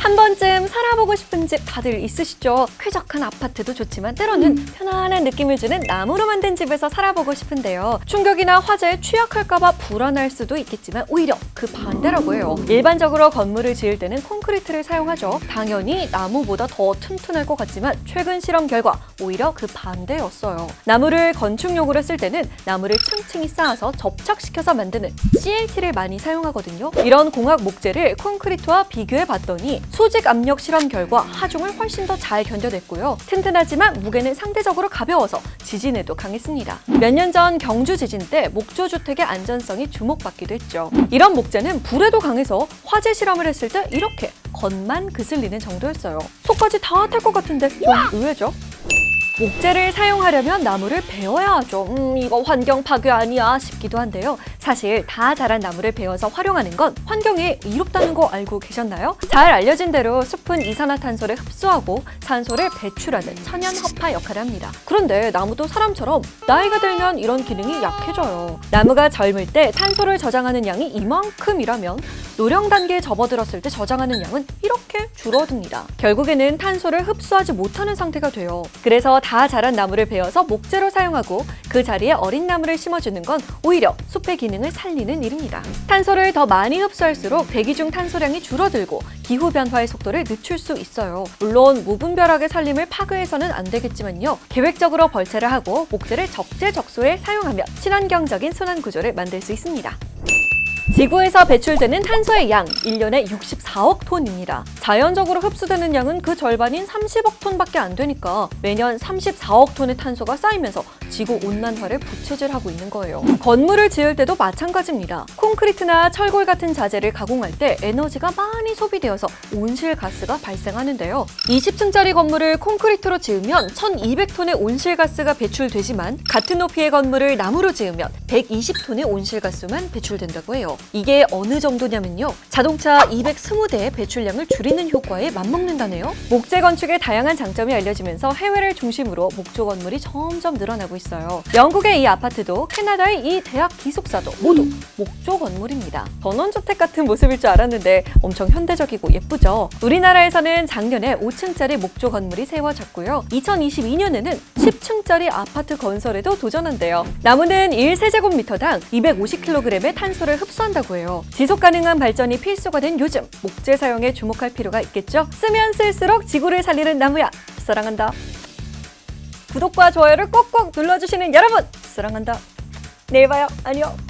한 번쯤 살아보고 싶은 집 다들 있으시죠? 쾌적한 아파트도 좋지만 때로는 편안한 느낌을 주는 나무로 만든 집에서 살아보고 싶은데요. 충격이나 화재에 취약할까봐 불안할 수도 있겠지만 오히려 그 반대라고 해요. 일반적으로 건물을 지을 때는 콘크리트를 사용하죠. 당연히 나무보다 더 튼튼할 것 같지만 최근 실험 결과 오히려 그 반대였어요. 나무를 건축용으로 쓸 때는 나무를 층층이 쌓아서 접착시켜서 만드는 CLT를 많이 사용하거든요. 이런 공학 목재를 콘크리트와 비교해 봤더니 수직 압력 실험 결과 하중을 훨씬 더 잘 견뎌냈고요. 튼튼하지만 무게는 상대적으로 가벼워서 지진에도 강했습니다. 몇 년 전 경주 지진 때 목조 주택의 안전성이 주목받기도 했죠. 이런 목재는 불에도 강해서 화재 실험을 했을 때 이렇게 겉만 그슬리는 정도였어요. 속까지 다 탈 것 같은데 좀 의외죠? 목재를 사용하려면 나무를 베어야 하죠. 음, 이거 환경 파괴 아니야 싶기도 한데요. 사실 다 자란 나무를 베어서 활용하는 건 환경에 이롭다는 거 알고 계셨나요? 잘 알려진 대로 숲은 이산화탄소를 흡수하고 산소를 배출하는 천연 허파 역할을 합니다. 그런데 나무도 사람처럼 나이가 들면 이런 기능이 약해져요. 나무가 젊을 때 탄소를 저장하는 양이 이만큼이라면 노령 단계에 접어들었을 때 저장하는 양은 이렇게 줄어듭니다. 결국에는 탄소를 흡수하지 못하는 상태가 돼요. 그래서 다 자란 나무를 베어서 목재로 사용하고 그 자리에 어린 나무를 심어주는 건 오히려 숲의 기능을 살리는 일입니다. 탄소를 더 많이 흡수할수록 대기 중 탄소량이 줄어들고 기후 변화의 속도를 늦출 수 있어요. 물론 무분별하게 산림을 파괴해서는 안 되겠지만요. 계획적으로 벌채를 하고 목재를 적재적소에 사용하면 친환경적인 순환 구조를 만들 수 있습니다. 지구에서 배출되는 탄소의 양 1년에 64억 톤입니다. 자연적으로 흡수되는 양은 그 절반인 30억 톤밖에 안 되니까 매년 34억 톤의 탄소가 쌓이면서 지구 온난화를 부채질하고 있는 거예요. 건물을 지을 때도 마찬가지입니다. 콘크리트나 철골 같은 자재를 가공할 때 에너지가 많이 소비되어서 온실가스가 발생하는데요. 20층짜리 건물을 콘크리트로 지으면 1200톤의 온실가스가 배출되지만 같은 높이의 건물을 나무로 지으면 120톤의 온실가스만 배출된다고 해요. 이게 어느 정도냐면요. 자동차 220대의 배출량을 줄이는 효과에 맞먹는다네요. 목재 건축의 다양한 장점이 알려지면서 해외를 중심으로 목조 건물이 점점 늘어나고 있어요. 영국의 이 아파트도 캐나다의 이 대학 기숙사도 모두 목조 건물입니다. 전원주택 같은 모습일 줄 알았는데 엄청 현대적이고 예쁘죠? 우리나라에서는 작년에 5층짜리 목조 건물이 세워졌고요. 2022년에는 10층짜리 아파트 건설에도 도전한대요. 나무는 1세제곱미터당 250kg의 탄소를 흡수 한다고 해요. 지속 가능한 발전이 필수가 된 요즘 목재 사용에 주목할 필요가 있겠죠? 쓰면 쓸수록 지구를 살리는 나무야. 사랑한다. 구독과 좋아요를 꼭꼭 눌러주시는 여러분 사랑한다. 내일 봐요. 안녕.